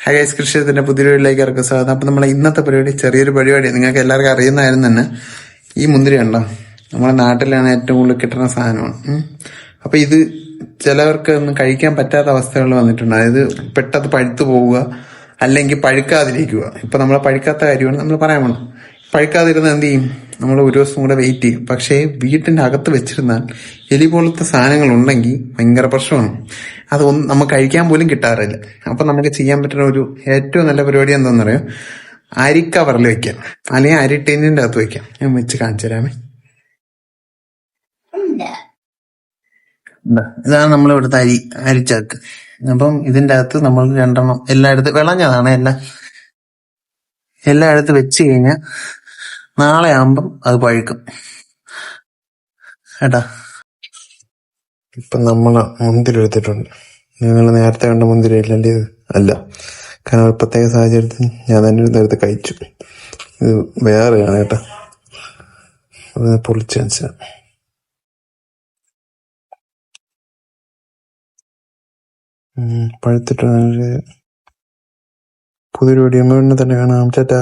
High guys കൃഷിയത്തിന്റെ പുതിയ വീട്ടിലേക്ക് ഇറക്കും സ്വാഗതം. അപ്പൊ നമ്മളെ ഇന്നത്തെ പരിപാടി ചെറിയൊരു പരിപാടി. നിങ്ങൾക്ക് എല്ലാവർക്കും അറിയുന്നതായിരുന്നു തന്നെ. ഈ മുന്തിരി ഉണ്ടോ നമ്മുടെ നാട്ടിലാണ് ഏറ്റവും കൂടുതൽ കിട്ടുന്ന സാധനമാണ്. അപ്പൊ ഇത് ചിലവർക്ക് ഒന്നും കഴിക്കാൻ പറ്റാത്ത അവസ്ഥകൾ വന്നിട്ടുണ്ട്. അതായത് പെട്ടെന്ന് പഴുത്തു പോവുക അല്ലെങ്കിൽ പഴുക്കാതിരിക്കുക. ഇപ്പൊ നമ്മളെ പഴുക്കാത്ത കാര്യമാണ് നമ്മൾ പറയാൻ വേണം പഴുക്കാതിരുന്ന എന്ത് ചെയ്യും? നമ്മൾ ഒരു ദിവസം കൂടെ വെയിറ്റ് ചെയ്യും. പക്ഷേ വീട്ടിന്റെ അകത്ത് വെച്ചിരുന്നാൽ എലി പോലത്തെ സാധനങ്ങൾ ഉണ്ടെങ്കിൽ ഭയങ്കര പ്രശ്നമാണ്. അത് ഒന്നും നമുക്ക് കഴിക്കാൻ പോലും കിട്ടാറില്ല. അപ്പൊ നമുക്ക് ചെയ്യാൻ പറ്റുന്ന ഒരു ഏറ്റവും നല്ല പരിപാടി എന്താണെന്നറിയോ അരിക്കവറിൽ വെക്കാം അല്ലെങ്കിൽ അരി ടീനിന്റെ അകത്ത് വെക്കാം ഞാൻ വെച്ച് കാണിച്ചു തരാമേ. ഇതാ, ഇതാണ് നമ്മൾ ഇവിടുത്തെ അരി അരിച്ചാക്ക് അപ്പം ഇതിന്റെ അകത്ത് നമ്മൾ രണ്ടെണ്ണം എല്ലായിടത്തും വിളഞ്ഞതാണ് എല്ലാം. എല്ലായിടത്തും വെച്ച് കഴിഞ്ഞാൽ നാളെ ആകുമ്പം അത് പഴുക്കും. ഏട്ടാ ഇപ്പൊ നമ്മൾ മുന്തിരി എടുത്തിട്ടുണ്ട് നിങ്ങൾ നേരത്തെ കണ്ട മുന്തിരി അല്ലല്ലേ അല്ല. കാരണം ഒരു പ്രത്യേക സാഹചര്യത്തിൽ ഞാൻ തന്നെ നേരത്തെ കഴിച്ചു. ഇത് വേറെയാണ് കേട്ടോ. അത് പൊളിച്ച മനസ്സിലാണ് പഴുത്തിട്ട് പുതിയൊരു വീഡിയോ തന്നെ കാണാം. ചേട്ടാ.